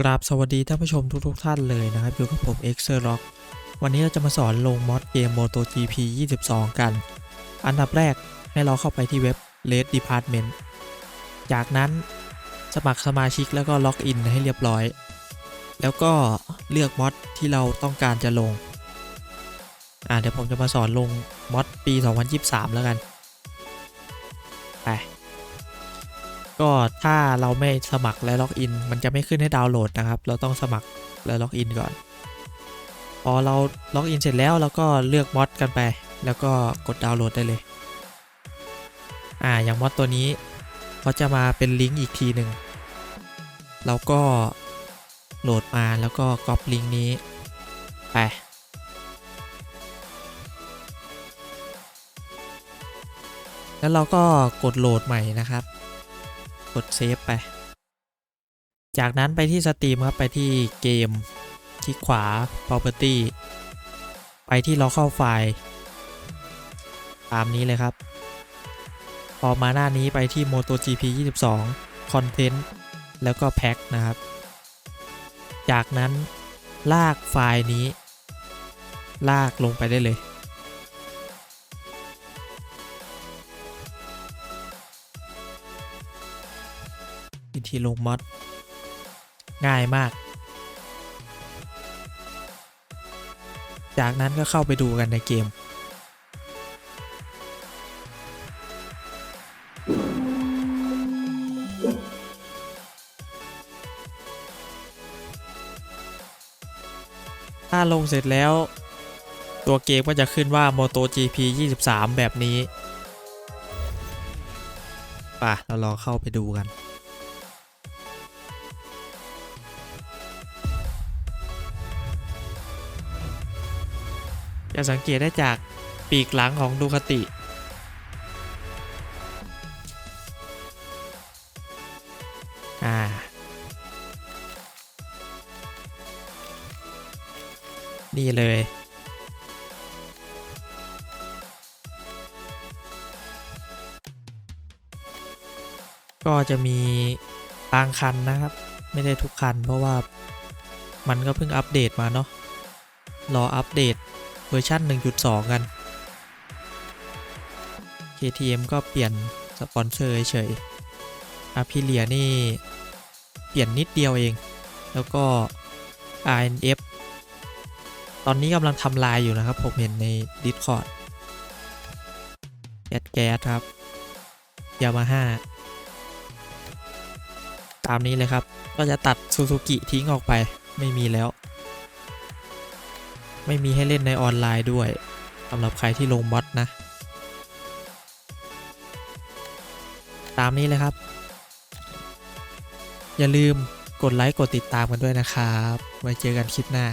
กราบสวัสดีท่านผู้ชมทุกๆท่านเลยนะครับอยู่กับผม x e r o c k วันนี้เราจะมาสอนลงมอดเกม MotoGP 22 กัน อันดับแรกให้เราเข้าไปที่เว็บ Red Department จากนั้นสมัครสมาชิกแล้วก็ล็อกอินให้เรียบร้อย แล้วก็เลือกมอดที่เราต้องการจะลง อ่าเดี๋ยวผมจะมาสอนลงมอดปี 2023 แล้วกัน ไป ก็ถ้าเราไม่สมัครและล็อกอิน มันจะไม่ขึ้นให้ดาวน์โหลดนะครับ เราต้องสมัครและล็อกอินก่อน พอเราล็อกอินเสร็จแล้วเราก็เลือกมอดกันไป แล้วก็กดดาวน์โหลดได้เลย อ่า อย่างมอดตัวนี้เขาจะมาเป็นลิงก์อีกทีหนึ่ง เราก็โหลดมาแล้วก็ก๊อปลิงก์นี้ไปแล้วเราก็กดโหลดใหม่นะครับ กดเซฟไป จากนั้นไปที่สตรีมครับ ไปที่เกม คลิกขวา property ไปที่ local file ตามนี้เลยครับ พอมาหน้านี้ไปที่ MotoGP 22 Content แล้วก็ Pack นะครับ จากนั้นลากไฟล์นี้ ลากลงไปได้เลย วิธีลงมอดง่ายมาก จากนั้นก็เข้าไปดูกันในเกม ถ้าลงเสร็จแล้ว ตัวเกมก็จะขึ้นว่า MotoGP 23 แบบนี้ ป่ะ เราลองเข้าไปดูกัน จะสังเกตได้จากปีกหลังของดูคาติ อ่านี่เลย ก็จะมีบางคันนะครับ ไม่ได้ทุกคันเพราะว่ามันก็เพิ่งอัปเดตมาเนาะรออัปเดต เวอร์ชัน1.2 กัน KTM ก็เปลี่ยนสปอนเซอร์เฉยๆอาพิเลียนี่ เปลี่ยนนิดเดียวเอง แล้วก็ RNF ตอนนี้กำลังทำลายอยู่นะครับ ผมเห็นใน Discord แก๊สแก๊สครับยามาฮ่าตามนี้เลยครับ ก็จะตัดซูซูกิทิ้งออกไปไม่มีแล้ว ไม่มีให้เล่นในออนไลน์ด้วยสำหรับใครที่ลงบอทนะ ตามนี้เลยครับ อย่าลืมกดไลค์กดติดตามกันด้วยนะครับ ไว้เจอกันคลิปหน้า